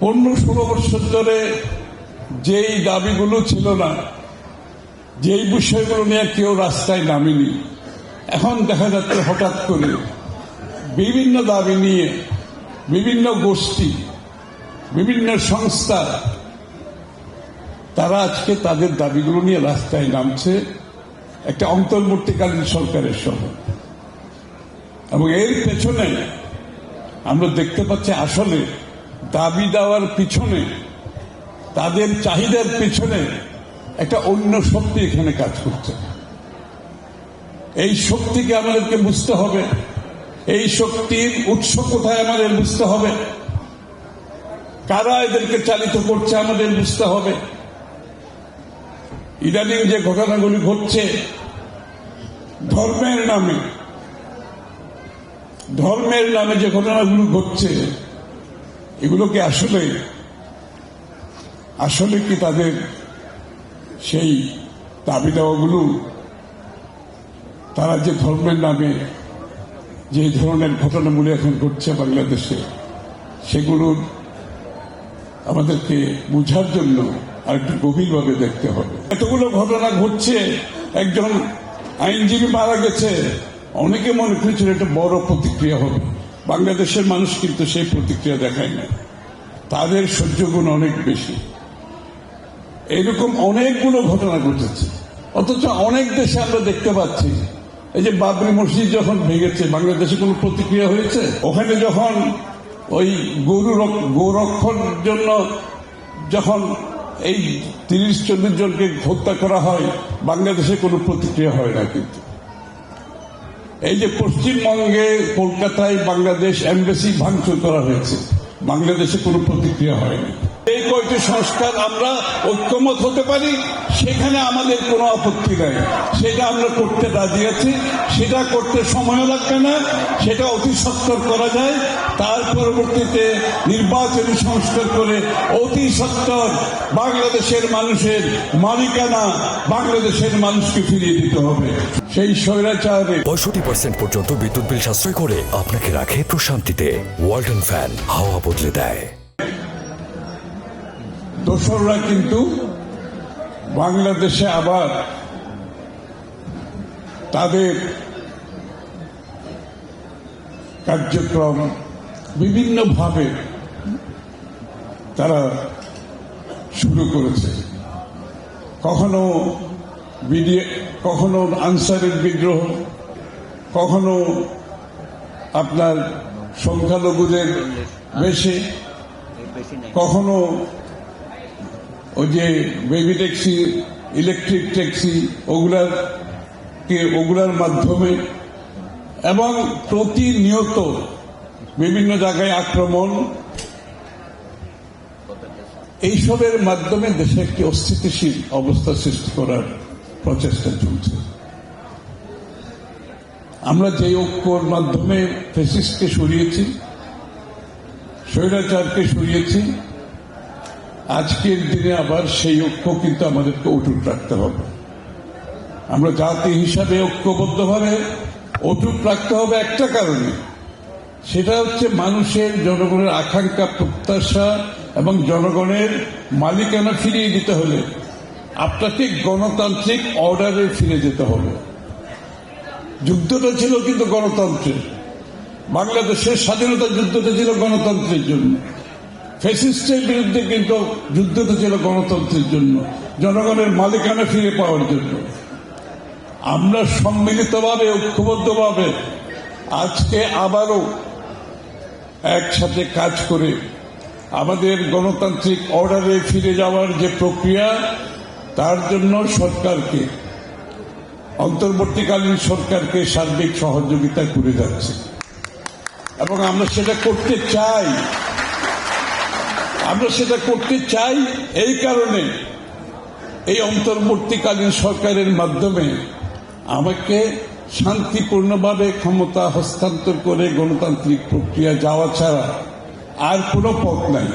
পনেরো ষোলো বছর ধরে যেই দাবিগুলো ছিল না, যেই বিষয়গুলো নিয়ে কেউ রাস্তায় নামেনি, এখন দেখা যাচ্ছে হঠাৎ করে বিভিন্ন দাবি নিয়ে, বিভিন্ন গোষ্ঠী, বিভিন্ন সংস্থা, তারা আজকে তাদের দাবিগুলো নিয়ে রাস্তায় নামছে একটা অন্তর্বর্তীকালীন সরকারের সহ এবং এর পেছনে আমরা দেখতে পাচ্ছি আসলে দাবি দেওয়ার পিছনে, তাদের চাহিদার পিছনে একটা অন্য শক্তি এখানে কাজ করছে। এই শক্তিকে আমাদেরকে বুঝতে হবে। এই শক্তির উৎস কোথায় আমাদের বুঝতে হবে। কারা এদেরকে চালিত করছে আমাদের বুঝতে হবে। ইদানিং যে ঘটনাগুলি ঘটছে, ধর্মের নামে ধর্মের নামে যে ঘটনাগুলো ঘটছে এগুলোকে আসলে আসলে কি তাদের সেই দাবি দেওয়াগুলো? তারা যে ধর্মের নামে যে ধরনের ঘটনাগুলো এখন ঘটছে বাংলাদেশে সেগুলোর আমাদেরকে বুঝার জন্য আর একটু গভীরভাবে দেখতে হবে। এতগুলো ঘটনা ঘটছে, একজন আইনজীবী মারা গেছে, অনেকে মনে করেছিল এটা বড় প্রতিক্রিয়া হবে। বাংলাদেশের মানুষ কিন্তু সেই প্রতিক্রিয়া দেখায় না তাদের সহ্য গুণ অনেক বেশি। এরকম অনেকগুলো ঘটনা ঘটেছে। অথচ অনেক দেশে আমরা দেখতে পাচ্ছি এই যে বাবরি মসজিদ যখন ভেঙেছে, বাংলাদেশে কোনো প্রতিক্রিয়া হয়েছে? ওখানে যখন ওই গরু রক- গোরক্ষর জন্য যখন এই তিরিশ, চল্লিশ জনকে হত্যা করা হয়, বাংলাদেশে কোনো প্রতিক্রিয়া হয় না কিন্তু। এই যে পশ্চিমবঙ্গে কলকাতায় বাংলাদেশ এমবেসি ভাঙচুর করা হয়েছে বাংলাদেশে কোনো প্রতিক্রিয়া হয়নি। এই কয়টি সংস্কার আমরা ঐক্যমত হতে পারি? সেখানে আমাদের কোনো আপত্তি নাই। সেটা আমরা করতে রাজি আছি সেটা করতে সময় লাগবে না। সেটা অতি সত্তর করা যায়। তার পরবর্তীতে নির্বাচনী সংস্কার করে অতি সত্তর বাংলাদেশের মানুষের মালিকানা বাংলাদেশের মানুষকে ফিরিয়ে দিতে হবে। সেই স্বৈরাচারের পঁয়ষট্টি পার্সেন্ট পর্যন্ত বিদ্যুৎ বিল সাশ্রয় করে আপনাকে রাখে প্রশান্তিতে। ওয়ালটন ফ্যান হাওয়া বদলে দেয়। দোসররা কিন্তু বাংলাদেশে আবার তাদের কার্যক্রম বিভিন্নভাবে তারা শুরু করেছে। কখনো কখনো আনসারের বিদ্রোহ, কখনো আপনার সংখ্যালঘুদের বেশি, কখনো ওই যে বেবি ট্যাক্সি, ইলেকট্রিক ট্যাক্সি, ওগুলার কে, ওগুলার মাধ্যমে এবং প্রতিনিয়ত বিভিন্ন জায়গায় আক্রমণ। এইসবের মাধ্যমে দেশে একটি অস্থিতিশীল অবস্থা সৃষ্টি করার প্রচেষ্টা চলছে। আমরা যে ঐক্যর মাধ্যমে ফেসিসকে সরিয়েছি, স্বৈরাচারকে সরিয়েছি আজকের দিনে আবার সেই ঐক্য কিন্তু আমাদেরকে অটুট রাখতে হবে। আমরা জাতি হিসাবে ঐক্যবদ্ধভাবে অটুট রাখতে হবে একটা কারণে। সেটা হচ্ছে মানুষের জনগণের আকাঙ্ক্ষা, প্রত্যাশা এবং জনগণের মালিকানা ফিরিয়ে দিতে হলে আপনাকে গণতান্ত্রিক অর্ডারে ফিরে যেতে হবে। যুদ্ধটা ছিল কিন্তু গণতন্ত্রের। বাংলাদেশের স্বাধীনতা যুদ্ধটা ছিল গণতন্ত্রের জন্য। ফেসিস্টের বিরুদ্ধে কিন্তু যুদ্ধটা ছিল গণতন্ত্রের জন্য, জনগণের মালিকানা ফিরে পাওয়ার জন্য। আমরা সম্মিলিতভাবে, ঐক্যবদ্ধভাবে আজকে আবারও একসাথে কাজ করে আমাদের গণতান্ত্রিক অর্ডারে ফিরে যাওয়ার যে প্রক্রিয়া, তার জন্য সরকারকে, অন্তর্বর্তীকালীন সরকারকে সার্বিক সহযোগিতা করে যাচ্ছে। এবং আমরা সেটা করতে চাই। আমরা সেটা করতে চাই এই কারণে এই অন্তর্বর্তীকালীন সরকারের মাধ্যমে আমাকে শান্তিপূর্ণভাবে ক্ষমতা হস্তান্তর করে গণতান্ত্রিক প্রক্রিয়া যাওয়া ছাড়া আর কোনো পথ নাই।